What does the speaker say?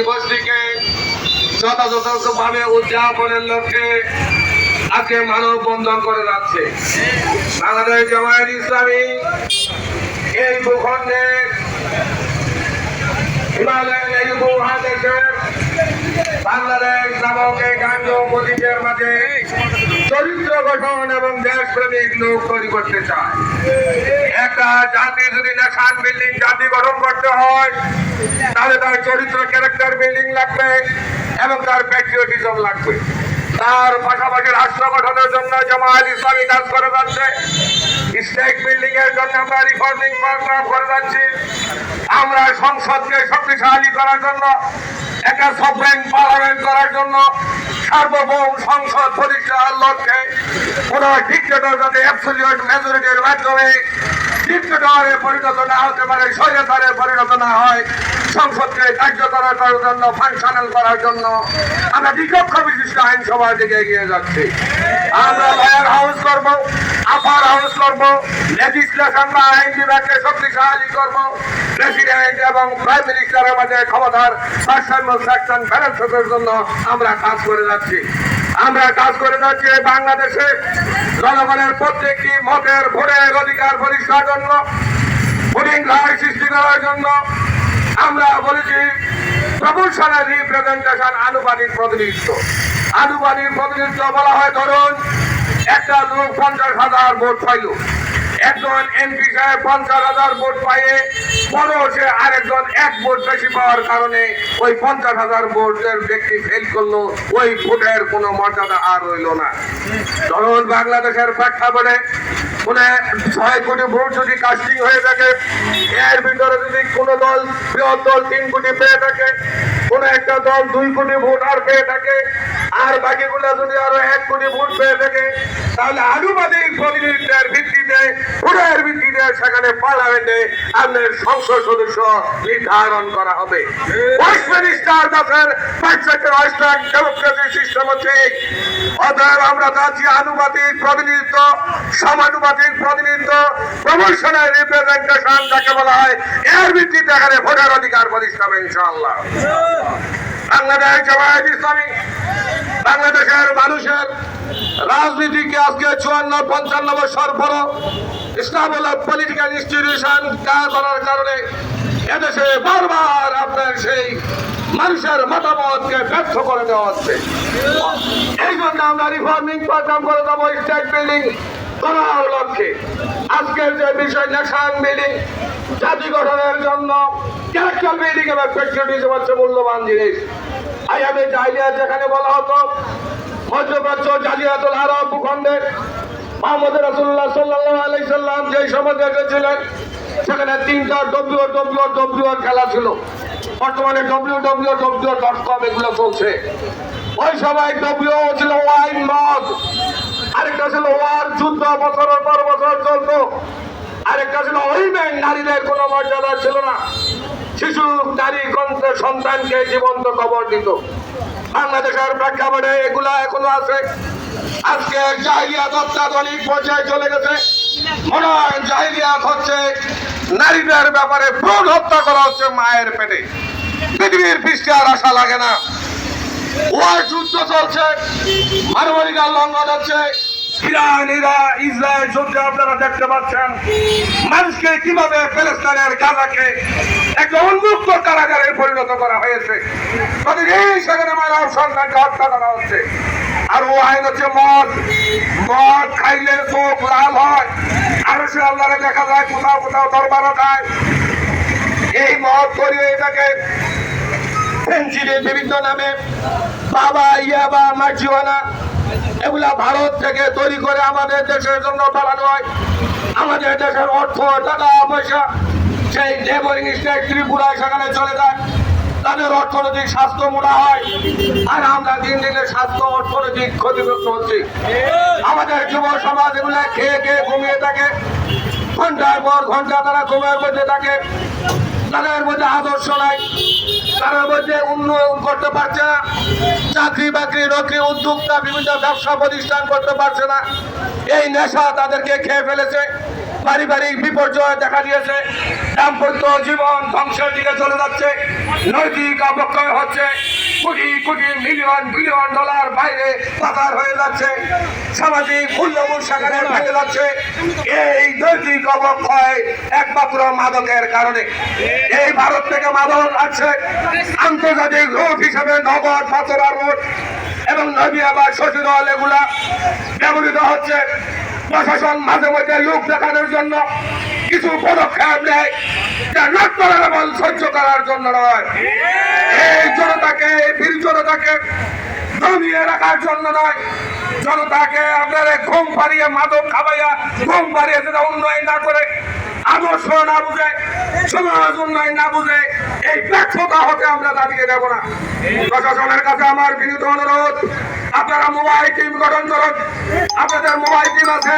দিবসটিকে যথাযথভাবে উদযাপনের লক্ষ্যে আজকে মানব বন্ধন করে রাখছে বাংলাদেশ জামায়াত ইসলামী এই ভূখণ্ডে হিমালয়ের এই উপমহাদেশের বাংলাদেশ নামক এই মাঝে চরিত্র গঠন এবং দেশপ্রেমিক লোক তৈরি করতে চায়। একটা জাতি যদি নেশান বিল্ডিং জাতি গঠন করতে হয়, তাহলে তার চরিত্র ক্যারেক্টার বিল্ডিং লাগবে এবং তার প্যাট্রিয়টিজম লাগবে। তার পাশাপাশি রাষ্ট্র গঠনের জন্য জামায়াত ইসলামী কাজ করে যাচ্ছে স্টেট বিল্ডিং এর জন্য আমরা রিফর্মিং প্রোগ্রাম করে যাচ্ছি। আমরা সংসদকে শক্তিশালী করার জন্য একটা সফরেন পার্লামেন্ট করার জন্য সার্বভৌম সংসদ প্রতিষ্ঠার লক্ষ্যে কোন ডিক্টেটর যাতে অ্যাবসলিউট মেজরিটির মাধ্যমে ডিক্টেটরে পরিণত না হতে পারে, স্বৈরাচারে পরিণত না হয়, সংসদকে কার্যকর করার জন্য ফাংশনাল করার জন্য আমরা দ্বিকক্ষ বিশিষ্ট আইনসভার দিকে এগিয়ে যাচ্ছি। আমরা লয়ার হাউস হাউস করব লেজিসলেশন বা আইন বিভাগকে শক্তিশালী করব। প্রেসিডেন্ট এবং প্রাইম মিনিস্টারের মাঝে ক্ষমতার ভারসাম্য সেকশন জন্য আমরা কাজ করে যাচ্ছি। আমরা কাজ করে যাচ্ছি বাংলাদেশে। জনগণের প্রত্যেকটি মতের ভোটের অধিকার প্রতিষ্ঠার জন্য, ভোটিং রায় সৃষ্টি করার জন্য। আমরা বলেছি প্রপোর্শনাল রিপ্রেজেন্টেশন আনুপাতিক প্রতিনিধিত্ব। আনুপাতিক প্রতিনিধিত্ব বলা হয়, ধরুন একটা লোক পঞ্চাশ হাজার ভোট পাইল। একজন এমপি সাহেব পঞ্চাশ হাজার ভোট পাইয়ে, বড় সে আরেকজন এক ভোট বেশি পাওয়ার কারণে ওই পঞ্চাশ হাজার ভোটের ব্যক্তি ফেল করল, ওই ভোটের কোনো মর্যাদা আর রইল না। ধরুন বাংলাদেশের প্রেক্ষাপটে মানে ছয় কোটি ভোট যদি কাস্টিং হয়ে থাকে, এর ভিতরে যদি কোনো দল বৃহৎ দল তিন কোটি পেয়ে থাকে, কোনো একটা দল দুই কোটি ভোট আর পেয়ে থাকে আর বাকিগুলো যদি আরও এক কোটি ভোট পেয়ে থাকে, তাহলে আনুপাতিক প্রতিনিধিত্বের ভিত্তিতে, ভোটের ভিত্তিতে সেখানে পার্লামেন্টে আপনার সংসদ সদস্য নির্ধারণ করা হবে। ওয়েস্টমিনিস্টার পাশ্চাত্যের ডেমোক্রেসি সিস্টেম হচ্ছে অতএব আমরা চাচ্ছি আনুপাতিক প্রতিনিধিত্ব, সমানুপাতিক প্রতিনিধিত্ব প্রমোশনাল রিপ্রেজেন্টেশন যাকে বলা হয়, এর ভিত্তিতে এখানে ভোটার অধিকার প্রতিষ্ঠা হবে ইনশাআল্লাহ। বাংলাদেশ জামায়াত ইসলামী বাংলাদেশের মানুষের রাজনীতিকে আজকে চুয়ান্ন, পঞ্চান্ন বছর পর ইসলাম পলিটিক্যাল ইনস্টিটিউশন কাজ করার কারণে এদেশে বারবার আপনার সেই মানুষের মতামতকে ব্যর্থ করে দেওয়া হচ্ছে। এই জন্য আমরা রিফর্মিং প্রোগ্রাম করে দেবো স্টেট বিল্ডিং করার লক্ষ্যে আজকের যে বিষয় ন্যাশনাল বিল্ডিং জাতি গঠনের জন্য ক্যারেক্টার বিল্ডিং এবং পেট্রিয়টিজম হচ্ছে মূল্যবান জিনিস। আইয়ামে জাহিলিয়া যেখানে বলা হতো মধ্যপ্রাচ্য জালিয়াতুল আরব ভূখণ্ডের মোহাম্মদ রাসুল্লাহ সাল্লাহ আলাই সাল্লাম যে সমাজে এসেছিলেন, সেখানে তিনটা ডব্লিউ ডব্লিউ ডব্লিউ খেলা ছিল। বর্তমানে W W W dot com এগুলো চলছে। ওই সময় ডব্লিউ ছিল ওয়াইন মদ আরেকটা ছিল ওয়ার যুদ্ধ, বছরের পর বছর চলতো। আরেকটা ছিল ওইমেন, নারীদের কোনো মর্যাদা ছিল না। শিশু, নারী কন্ত্র সন্তানকে জীবন্ত কবর দিত। বাংলাদেশের প্রেক্ষাপটে এগুলা এখনও আছে। আজকে জাহিলিয়াত অত্যাধুনিক পর্যায়ে চলে গেছে। মনে হয় জাহিলিয়াত হচ্ছে নারীদের ব্যাপারে ভ্রূণ হত্যা করা হচ্ছে মায়ের পেটে। পৃথিবীর পৃষ্ঠে আর আশা লাগে না। ওয়ার যুদ্ধ চলছে, মানবাধিকার লঙ্ঘন হচ্ছে। ইরান ইরা ইসরায়েল যুদ্ধে আপনারা দেখতে পাচ্ছেন, মানুষকে কীভাবে প্যালেস্তাইনের গাজাকে একটা উন্মুক্ত কারাগারে পরিণত করা হয়েছে। প্রতিদিন সেখানে মানব সন্তানকে হত্যা করা হচ্ছে। আর ও আইন হচ্ছে মদ। মদ খাইলে চোখ লাল হয়। আরও সে আল্লাহরে দেখা যায়, কোথাও কোথাও দরবারও খায়। এই মদ তৈরি হয়ে থাকে বিভিন্ন নামে বাবা ইয়াবা মার্জিওয়ানা এগুলা ভারত থেকে তৈরি করে আমাদের দেশের জন্য পালানো হয়। আমাদের দেশের অর্থ, টাকা, পয়সা, সেই নেবরিং স্টেট ত্রিপুরা সেখানে চলে যায়। তাদের অর্থনৈতিক স্বাস্থ্য মোটা হয়। আর আমরা দিন দিনে স্বাস্থ্য, অর্থনৈতিক ক্ষতিগ্রস্ত হচ্ছি। আমাদের যুব সমাজ এগুলা খেয়ে খেয়ে ঘুমিয়ে থাকে। ঘণ্টার পর ঘণ্টা তারা ঘুমের মধ্যে থাকে। তাদের মধ্যে আদর্শ নাই। তাদের মধ্যে উন্নয়ন করতে পারছে না। চাকরি বাকরি, নকরি, উদ্যোক্তা বিভিন্ন ব্যবসা প্রতিষ্ঠান করতে পারছে না। এই নেশা তাদেরকে খেয়ে ফেলেছে। পারিবারিক বিপর্যয় দেখা দিয়েছে। দাম্পত্য জীবন ধ্বংসের দিকে চলে যাচ্ছে। নৈতিক অবক্ষয় হচ্ছে। Crore crore, million, billion dollar বাইরে পাচার হয়ে যাচ্ছে। সামাজিক মূল্যবোধ সেখানে ভেঙে যাচ্ছে। এই নৈতিক অবক্ষয় একমাত্র মাদকের কারণে। এই ভারত থেকে মাদক আছে আন্তর্জাতিক রোড হিসেবে নগর পাথরা রোড এবং নবিয়া বা শশীদল এগুলা। ব্যবহৃত হচ্ছে। প্রশাসন মাঝে মধ্যে লোক দেখানোর জন্য কিছু পদক্ষেপ নেয় যা বল সহ্য করার জন্য নয়। এই জনতাকে, এই বীর জনতাকে দমিয়ে রাখার জন্য নয়। জনতাকে আপনারা ঘুম পাড়িয়ে মাদক খাবাইয়া ঘুম পাড়িয়ে যেটা উন্নয়ন না করে আদর্শ না বুঝে, সমাজ উন্নয়ন না বুঝে, এই ব্যর্থতা হতে আমরা দাঁড়িয়ে দেব না। প্রশাসনের কাছে আমার বিনীত অনুরোধ, আপনারা মোবাইল টিম গঠন করুন। আপনাদের মোবাইল টিম আছে